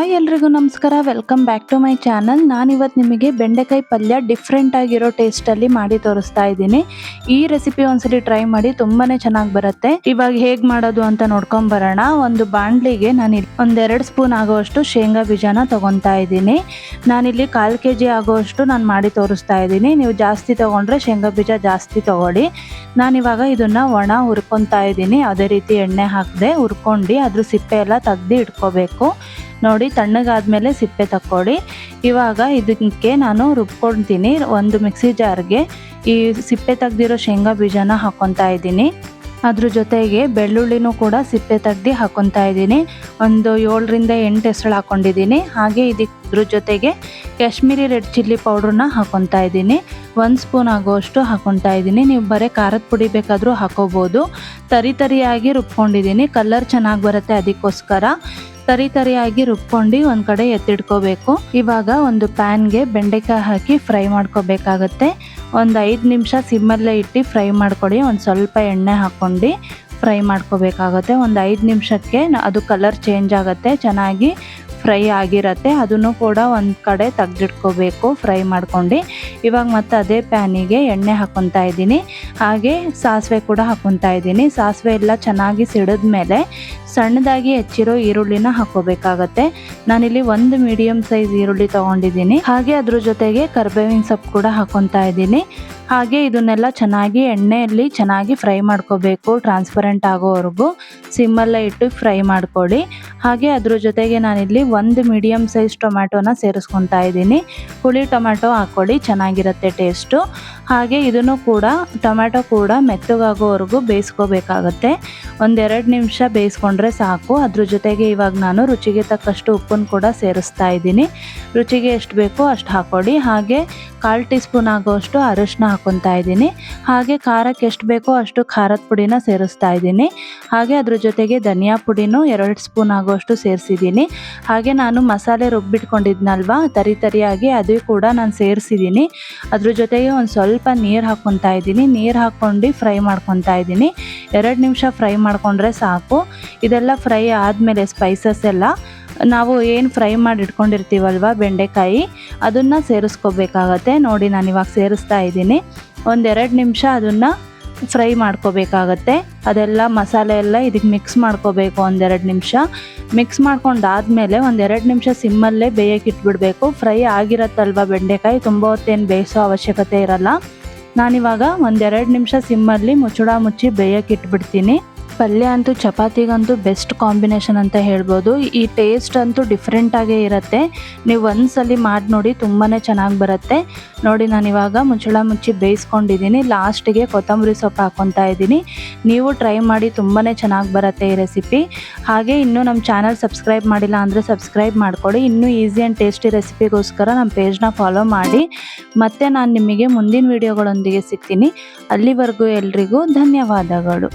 Hi ಎಲ್ರಿಗೂ ನಮಸ್ಕಾರ. Welcome back to my channel ನಾನಿವತ್ತು ನಿಮಗೆ ಬೆಂಡೆಕಾಯಿ ಪಲ್ಯ ಡಿಫ್ರೆಂಟ್ ಆಗಿರೋ ಟೇಸ್ಟಲ್ಲಿ ಮಾಡಿ ತೋರಿಸ್ತಾ ಇದ್ದೀನಿ. ಈ ರೆಸಿಪಿ ಒಂದ್ಸಲಿ ಟ್ರೈ ಮಾಡಿ ತುಂಬಾನೇ ಚೆನ್ನಾಗಿ ಬರುತ್ತೆ. ಇವಾಗ ಹೇಗೆ ಮಾಡೋದು ಅಂತ ನೋಡ್ಕೊಂಡ್ ಬರೋಣ. ಒಂದು ಬಾಂಡ್ಲಿಗೆ ನಾನು ಒಂದೆರಡು ಸ್ಪೂನ್ ಆಗೋವಷ್ಟು ಶೇಂಗಾ ಬೀಜನ ತಗೊತಾ ಇದ್ದೀನಿ. ನಾನಿಲ್ಲಿ ಕಾಲು ಕೆ ಜಿ ಆಗೋವಷ್ಟು ನಾನು ಮಾಡಿ ತೋರಿಸ್ತಾ ಇದ್ದೀನಿ. ನೀವು ಜಾಸ್ತಿ ತಗೊಂಡ್ರೆ ಶೇಂಗಾ ಬೀಜ ಜಾಸ್ತಿ ತಗೊಳ್ಳಿ. ನಾನಿವಾಗ ಇದನ್ನ ಒಣ ಹುರ್ಕೊತಾ ಇದ್ದೀನಿ. ಅದೇ ರೀತಿ ಎಣ್ಣೆ ಹಾಕದೆ ಹುರ್ಕೊಂಡು ಅದ್ರ ಸಿಪ್ಪೆ ಎಲ್ಲ ತೆಗ್ದು ಇಟ್ಕೋಬೇಕು. ನೋಡಿ, ತಣ್ಣಗಾದ್ಮೇಲೆ ಸಿಪ್ಪೆ ತಕ್ಕೊಳ್ಳಿ ಇವಾಗ ಇದಕ್ಕೆ ನಾನು ರುಬ್ಕೊಳ್ತೀನಿ ಒಂದು ಮಿಕ್ಸಿ ಜಾರ್ಗೆ ಈ ಸಿಪ್ಪೆ ತೆಗ್ದಿರೋ ಶೇಂಗಾ ಬೀಜನ ಹಾಕೊತಾ ಇದ್ದೀನಿ. ಅದ್ರ ಜೊತೆಗೆ ಬೆಳ್ಳುಳ್ಳಿನೂ ಕೂಡ ಸಿಪ್ಪೆ ತೆಗ್ದು ಹಾಕೊತಾ ಇದ್ದೀನಿ. ಒಂದು ಏಳರಿಂದ ಎಂಟು ಹೆಸಳು ಹಾಕೊಂಡಿದ್ದೀನಿ. ಹಾಗೆ ಇದ್ರ ಜೊತೆಗೆ ಕಾಶ್ಮೀರಿ ರೆಡ್ ಚಿಲ್ಲಿ ಪೌಡ್ರನ್ನ ಹಾಕೊತಾ ಇದ್ದೀನಿ. ಒಂದು ಸ್ಪೂನ್ ಆಗೋಷ್ಟು ಹಾಕೊತಾ ಇದ್ದೀನಿ. ನೀವು ಬರೀ ಖಾರದ ಪುಡಿ ಬೇಕಾದರೂ ಹಾಕೋಬೋದು. ತರಿ ತರಿಯಾಗಿ ರುಬ್ಕೊಂಡಿದ್ದೀನಿ. ಕಲರ್ ಚೆನ್ನಾಗಿ ಬರುತ್ತೆ ಅದಕ್ಕೋಸ್ಕರ. ತರಿ ತರಿಯಾಗಿ ರುಬ್ಕೊಂಡು ಒಂದ್ ಕಡೆ ಎತ್ತಿಡ್ಕೋಬೇಕು ಇವಾಗ ಒಂದು ಪ್ಯಾನ್ಗೆ ಬೆಂಡೆಕಾಯಿ ಹಾಕಿ ಫ್ರೈ ಮಾಡ್ಕೋಬೇಕಾಗತ್ತೆ. ಒಂದು ಐದು ನಿಮಿಷ ಸಿಮ್ಮಲ್ಲೇ ಇಟ್ಟು ಫ್ರೈ ಮಾಡ್ಕೊಡಿ. ಒಂದು ಸ್ವಲ್ಪ ಎಣ್ಣೆ ಹಾಕ್ಕೊಂಡು ಫ್ರೈ ಮಾಡ್ಕೋಬೇಕಾಗತ್ತೆ. ಒಂದು ಐದು ನಿಮಿಷಕ್ಕೆ ಅದು ಕಲರ್ ಚೇಂಜ್ ಆಗುತ್ತೆ. ಚೆನ್ನಾಗಿ ಫ್ರೈ ಆಗಿರತ್ತೆ. ಅದನ್ನು ಕೂಡ ಒಂದು ಕಡೆ ತೆಗ್ದಿಟ್ಕೋಬೇಕು. ಫ್ರೈ ಮಾಡ್ಕೊಂಡು. ಇವಾಗ ಮತ್ತೆ ಅದೇ ಪ್ಯಾನಿಗೆ ಎಣ್ಣೆ ಹಾಕೊತಾ ಇದ್ದೀನಿ. ಹಾಗೆ ಸಾಸಿವೆ ಕೂಡ ಹಾಕೊತಾ ಇದ್ದೀನಿ. ಸಾಸಿವೆ ಎಲ್ಲ ಚೆನ್ನಾಗಿ ಸಿಡಿದ ಮೇಲೆ ಸಣ್ಣದಾಗಿ ಹೆಚ್ಚಿರೋ ಈರುಳ್ಳಿನ ಹಾಕೋಬೇಕಾಗತ್ತೆ. ನಾನಿಲ್ಲಿ ಒಂದು ಮೀಡಿಯಂ ಸೈಜ್ ಈರುಳ್ಳಿ ತಗೊಂಡಿದ್ದೀನಿ. ಹಾಗೆ ಅದ್ರ ಜೊತೆಗೆ ಕರ್ಬೇವಿನ ಸೊಪ್ಪು ಕೂಡ ಹಾಕೊತಾ ಇದ್ದೀನಿ. ಹಾಗೆ ಇದನ್ನೆಲ್ಲ ಚೆನ್ನಾಗಿ ಎಣ್ಣೆಯಲ್ಲಿ ಚೆನ್ನಾಗಿ ಫ್ರೈ ಮಾಡ್ಕೋಬೇಕು ಟ್ರಾನ್ಸ್ಪರೆಂಟ್ ಆಗೋವರೆಗೂ. ಸಿಮ್ಮಲ್ಲೇ ಇಟ್ಟು ಫ್ರೈ ಮಾಡ್ಕೊಳ್ಳಿ. ಹಾಗೆ ಅದ್ರ ಜೊತೆಗೆ ನಾನಿಲ್ಲಿ ಒಂದು ಮೀಡಿಯಮ್ ಸೈಜ್ ಟೊಮ್ಯಾಟೋನ ಸೇರಿಸ್ಕೊತಾ ಇದ್ದೀನಿ. ಹುಳಿ ಟೊಮ್ಯಾಟೊ ಹಾಕ್ಕೊಳ್ಳಿ, ಚೆನ್ನಾಗಿರುತ್ತೆ ಟೇಸ್ಟು ಹಾಗೆ ಇದನ್ನು ಕೂಡ, ಟೊಮ್ಯಾಟೊ ಕೂಡ ಮೆತ್ತಗಾಗೋವರೆಗೂ ಬೇಯಿಸ್ಕೋಬೇಕಾಗತ್ತೆ. ಒಂದೆರಡು ನಿಮಿಷ ಬೇಯಿಸ್ಕೊಂಡ್ರೆ ಸಾಕು. ಅದ್ರ ಜೊತೆಗೆ ಇವಾಗ ನಾನು ರುಚಿಗೆ ತಕ್ಕಷ್ಟು ಉಪ್ಪನ್ನು ಕೂಡ ಸೇರಿಸ್ತಾ ಇದ್ದೀನಿ. ರುಚಿಗೆ ಎಷ್ಟು ಬೇಕೋ ಅಷ್ಟು ಹಾಕ್ಕೊಳ್ಳಿ. ಹಾಗೆ ಕಾಲು ಟೀ ಸ್ಪೂನ್ ಆಗೋಷ್ಟು ಅರಿಶಿನ ಹಾಕೊತಾ ಇದ್ದೀನಿ. ಹಾಗೆ ಖಾರಕ್ಕೆ ಎಷ್ಟು ಬೇಕೋ ಅಷ್ಟು ಖಾರದ ಪುಡಿನ ಸೇರಿಸ್ತಾ ಇದ್ದೀನಿ. ಹಾಗೆ ಅದ್ರ ಜೊತೆಗೆ ಧನಿಯಾ ಪುಡಿನೂ ಎರಡು ಸ್ಪೂನ್ ಆಗೋಷ್ಟು ಸೇರಿಸಿದ್ದೀನಿ. ಹಾಗೆ ನಾನು ಮಸಾಲೆ ರುಬ್ಬಿಟ್ಕೊಂಡಿದ್ನಲ್ವಾ, ತರಿ ತರಿಯಾಗಿ ಅದು ಕೂಡ ನಾನು ಸೇರಿಸಿದ್ದೀನಿ. ಅದ್ರ ಜೊತೆಗೆ ಒಂದು ಸ್ವಲ್ಪ ನೀರು ಹಾಕ್ಕೊತಾ ಇದ್ದೀನಿ. ನೀರು ಹಾಕ್ಕೊಂಡು ಫ್ರೈ ಮಾಡ್ಕೊತಾ ಇದ್ದೀನಿ. ಎರಡು ನಿಮಿಷ ಫ್ರೈ ಮಾಡಿಕೊಂಡ್ರೆ ಸಾಕು. ಇದೆಲ್ಲ ಫ್ರೈ ಆದಮೇಲೆ ಸ್ಪೈಸಸ್ ಎಲ್ಲ ನಾವು ಏನು ಫ್ರೈ ಮಾಡಿ ಇಟ್ಕೊಂಡಿರ್ತೀವಲ್ವ ಬೆಂಡೆಕಾಯಿ, ಅದನ್ನು ಸೇರಿಸ್ಕೋಬೇಕಾಗತ್ತೆ. ನೋಡಿ ನಾನು ಇವಾಗ ಸೇರಿಸ್ತಾ ಇದ್ದೀನಿ. ಒಂದೆರಡು ನಿಮಿಷ ಅದನ್ನು ಫ್ರೈ ಮಾಡ್ಕೋಬೇಕಾಗತ್ತೆ. ಅದೆಲ್ಲ ಮಸಾಲೆ ಎಲ್ಲ ಇದಕ್ಕೆ ಮಿಕ್ಸ್ ಮಾಡ್ಕೋಬೇಕು ಒಂದೆರಡು ನಿಮಿಷ. ಮಿಕ್ಸ್ ಮಾಡ್ಕೊಂಡಾದ್ಮೇಲೆ ಒಂದೆರಡು ನಿಮಿಷ ಸಿಮ್ಮಲ್ಲೇ ಬೇಯಕ್ಕೆ ಇಟ್ಬಿಡಬೇಕು. ಫ್ರೈ ಆಗಿರತ್ತಲ್ವ ಬೆಂಡೆಕಾಯಿ? ತುಂಬ ಹೊತ್ತೇನು ಬೇಯಿಸೋ ಅವಶ್ಯಕತೆ ಇರಲ್ಲ. ನಾನಿವಾಗ ಒಂದೆರಡು ನಿಮಿಷ ಸಿಮ್ಮಲ್ಲಿ ಮುಚ್ಚುಡ ಮುಚ್ಚಿ ಬೇಯಕ್ಕೆ ಇಟ್ಬಿಡ್ತೀನಿ. ಪಲ್ಯ ಅಂತೂ ಚಪಾತಿಗಂತೂ ಬೆಸ್ಟ್ ಕಾಂಬಿನೇಷನ್ ಅಂತ ಹೇಳ್ಬೋದು. ಈ ಟೇಸ್ಟ್ ಅಂತೂ ಡಿಫ್ರೆಂಟಾಗೇ ಇರುತ್ತೆ. ನೀವು ಒಂದ್ಸಲಿ ಮಾಡಿ ನೋಡಿ ತುಂಬಾ ಚೆನ್ನಾಗಿ ಬರುತ್ತೆ. ನೋಡಿ ನಾನು ಇವಾಗ ಮುಚ್ಚಳ ಮುಚ್ಚಿ ಬೇಯಿಸ್ಕೊಂಡಿದ್ದೀನಿ ಲಾಸ್ಟಿಗೆ ಕೊತ್ತಂಬರಿ ಸೊಪ್ಪು ಹಾಕ್ಕೊತಾ ಇದ್ದೀನಿ ನೀವು ಟ್ರೈ ಮಾಡಿ ತುಂಬಾ ಚೆನ್ನಾಗಿ ಬರುತ್ತೆ ಈ ರೆಸಿಪಿ ಹಾಗೆ ಇನ್ನೂ ನಮ್ಮ ಚಾನಲ್ ಸಬ್ಸ್ಕ್ರೈಬ್ ಮಾಡಿಲ್ಲ ಅಂದರೆ ಸಬ್ಸ್ಕ್ರೈಬ್ ಮಾಡಿಕೊಡಿ. ಇನ್ನೂ ಈಸಿ ಆ್ಯಂಡ್ ಟೇಸ್ಟಿ ರೆಸಿಪಿಗೋಸ್ಕರ ನಮ್ಮ ಪೇಜ್ನ ಫಾಲೋ ಮಾಡಿ. ಮತ್ತು ನಾನು ನಿಮಗೆ ಮುಂದಿನ ವೀಡಿಯೋಗಳೊಂದಿಗೆ ಸಿಗ್ತೀನಿ. ಅಲ್ಲಿವರೆಗೂ ಎಲ್ರಿಗೂ ಧನ್ಯವಾದಗಳು.